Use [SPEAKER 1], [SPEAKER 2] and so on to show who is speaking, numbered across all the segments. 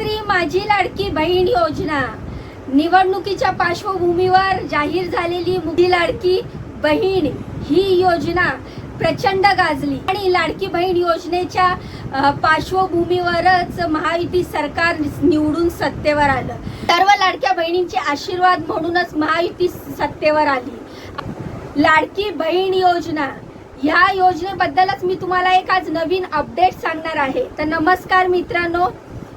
[SPEAKER 1] मुख्यमंत्री माझी लाडकी बहीण योजना. निवडणुकीच्या पार्श्वभूमीवर जाहीर झालेली मुली लाडकी बहीण ही योजना प्रचंड गाजली. आणि लाडकी बहीण योजनेच्या पार्श्वभूमीवरच महायुती सरकार निवडून सत्तेवर आलं. सर्व लाडक्या बहिणींचे आशीर्वाद म्हणूनच महायुती सत्तेवर आली. लाडकी बहीण योजना. ह्या योजनेबद्दलच मी तुम्हाला एक आज नवीन अपडेट सांगणार आहे. तर नमस्कार मित्रांनो.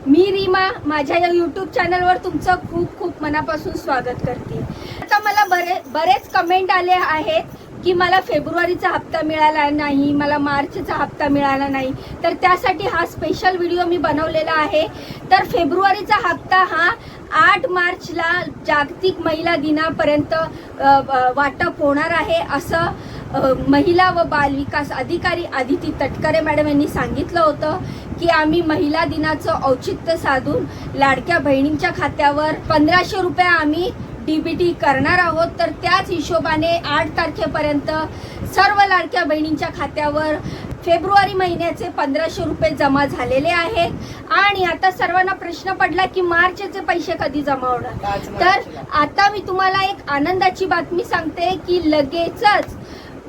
[SPEAKER 1] मी रीमा माझ्या या यूट्यूब चॅनलवर तुमचं खूप खूप मनापासून स्वागत करते. आता मला बरे बरेच कमेंट आले आहेत की मला फेब्रुवारीचा हप्ता मिळाला नाही मला मार्चचा हप्ता मिळाला नाही. तर त्यासाठी हा स्पेशल व्हिडिओ मी बनवलेला आहे. तर फेब्रुवारीचा हप्ता हा आठ मार्चला जागतिक महिला दिनापर्यंत वाटप होणार आहे असं महिला व बालविकास अधिकारी आदिती तटकरे मॅडम यांनी सांगितलं होतं की आम्ही महिला दिनाचं औचित्य साधून लाडक्या बहिणींच्या खात्यावर पंधराशे रुपये आम्ही डीबीटी करणार आहोत. तर त्याच हिशोबाने आठ तारखेपर्यंत सर्व लाडक्या बहिणींच्या खात्यावर फेब्रुवारी महिन्याचे पंधराशे रुपये जमा झालेले आहेत. आणि आता सर्वांना प्रश्न पडला की मार्चचे पैसे कधी जमा होणार? तर आता मी तुम्हाला एक आनंदाची बातमी सांगते की लगेचच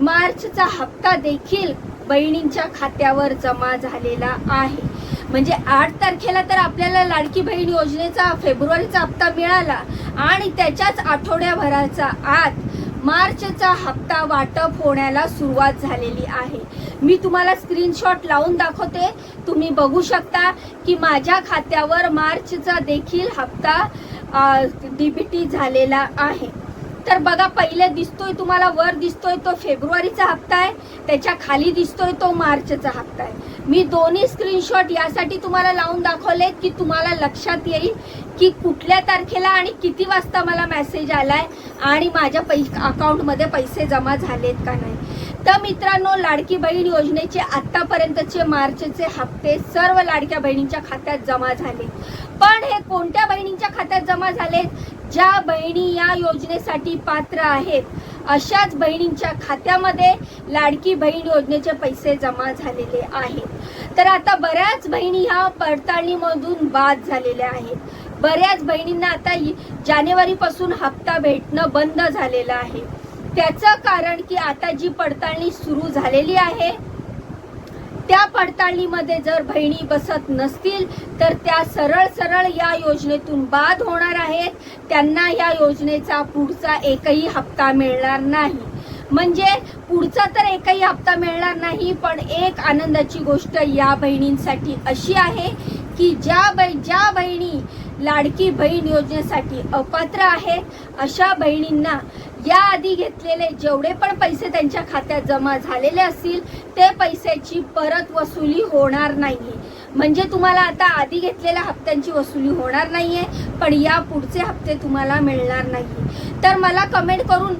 [SPEAKER 1] मार्चचा हप्ता देखील बहिणींच्या खात्यावर जमा झालेला आहे. म्हणजे आठ तारखेला तर आपल्याला लाडकी बहीण योजनेचा फेब्रुवारीचा हप्ता मिळाला आणि त्याच्याच आठवड्याभराचा आत मार्चचा हप्ता वाटप होण्याला सुरुवात झालेली आहे. मी तुम्हाला स्क्रीनशॉट लावून दाखवते. तुम्ही बघू शकता की माझ्या खात्यावर मार्चचा देखील हप्ता डीबीटी झालेला आहे. तर बघा पहिले दिसतोय तुम्हाला वर दिसतोय तो फेब्रुवारीचा हप्ता आहे त्याच्याखाली दिसतोय तो मार्चचा हप्ता आहे. मी दोन्ही स्क्रीनशॉट यासाठी तुम्हाला लावून दाखवले की तुम्हाला लक्षात येईल की कुठल्या तारखेला आणि किती वाजता मला मेसेज आलाय आणि माझ्या पै अकाउंटमध्ये पैसे जमा झालेत का नाही. तर मित्रांनो लाडकी बहीण योजनेचे आत्तापर्यंतचे मार्चचे हप्ते सर्व लाडक्या बहिणींच्या खात्यात जमा झाले पण हे कोणत्या बहिणींच्या खात्यात जमा झालेत? ज्या बहिणी या योजनेसाठी पात्र आहेत अशाच बहिणींच्या खात्यामध्ये लाडकी बहीण योजनेचे पैसे जमा झालेले आहेत. तर आता बऱ्याच बहिणी ह्या पडताळणीमधून बाद झालेल्या आहेत. बऱ्याच बहिणींना आता जानेवारीपासून हप्ता भेटणं बंद झालेलं आहे. त्याचं कारण की आता जी पडताळणी सुरू झालेली आहे त्या पडताळणीमध्ये जर बहिणी बसत नसतील तर त्या सरळ सरळ या योजनेतून बाद होणार आहेत. त्यांना या योजनेचा पुढचा एकही हप्ता मिळणार नाही. म्हणजे पुढचा तर एकही हप्ता मिळणार नाही पण एक आनंदाची गोष्ट या बहिणींसाठी अशी आहे की ज्या बै ज्या बहिणी लाडकी बहीण योजनेसाठी अपात्र आहेत अशा बहिणींना याआधी घेतलेले जेवढे पण पैसे त्यांच्या खात्यात जमा झालेले असतील ते पैशाची परत वसुली होणार नाही म्हणजे तुम्हाला आता आधी घेतलेल्या हप्त्यांची वसुली होणार नाही आहे पण या पुढचे हप्ते तुम्हाला मिळणार नाही तर मला कमेंट करून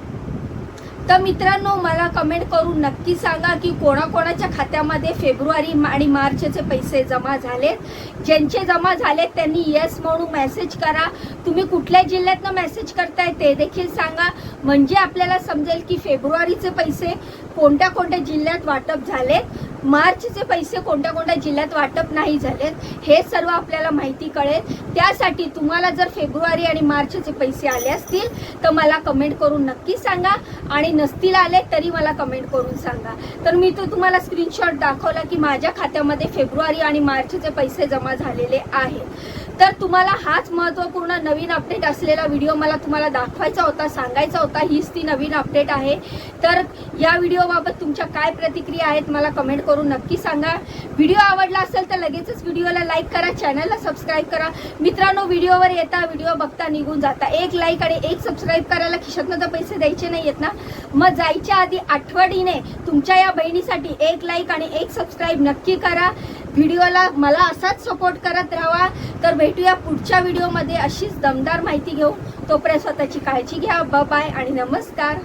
[SPEAKER 1] तर मित्रांनो मला कमेंट करून नक्की सांगा की कोणाकोणाच्या खात्यामध्ये फेब्रुवारी आणि मार्चचे पैसे जमा झालेत. ज्यांचे जमा झालेत त्यांनी येस म्हणून मेसेज करा. तुम्ही कुठल्या जिल्ह्यातनं मेसेज करताय ते देखील सांगा. म्हणजे आपल्याला समजेल की फेब्रुवारीचे पैसे कोणत्या कोणत्या जिल्ह्यात वाटप झालेत. मार्चचे पैसे कोणत्या कोणत्या जिल्ह्यात वाटप नाही झालेत हे सर्व आपल्याला माहिती कळेल. त्यासाठी तुम्हाला जर फेब्रुवारी आणि मार्चचे पैसे आले असतील तर मला कमेंट करून नक्की सांगा. आणि नसतील आले तरी मला कमेंट करून सांगा. तर मी तो तुम्हाला स्क्रीनशॉट दाखवला की माझ्या खात्यामध्ये फेब्रुवारी आणि मार्चचे पैसे जमा झालेले आहेत. तर तुम्हाला हाच महत्त्वपूर्ण नवीन अपडेट असलेला व्हिडिओ मला तुम्हाला दाखवायचा होता सांगायचा होता हीच ती नवीन अपडेट आहे. तर या व्हिडिओबाबत तुमच्या काय प्रतिक्रिया आहेत मला कमेंट करून नक्की सांगा. व्हिडिओ आवडला असेल तर लगेचच व्हिडिओला लाईक करा चॅनलला सबस्क्राईब करा. मित्रांनो व्हिडिओवर येता व्हिडिओ बघता निघून जाता. एक लाईक आणि एक सबस्क्राईब करायला खिशातनं तर पैसे द्यायचे नाही आहेत ना? मग जायच्या आधी आठवडीने तुमच्या या बहिणीसाठी एक लाईक आणि एक सबस्क्राईब नक्की करा. व्हिडिओला मला असाच सपोर्ट करत राहा. तर भेटूया पुढच्या व्हिडिओमध्ये. अशीच दमदार माहिती घेऊ तोपर्यंत स्वतःची काळजी घ्या. बाय आणि नमस्कार.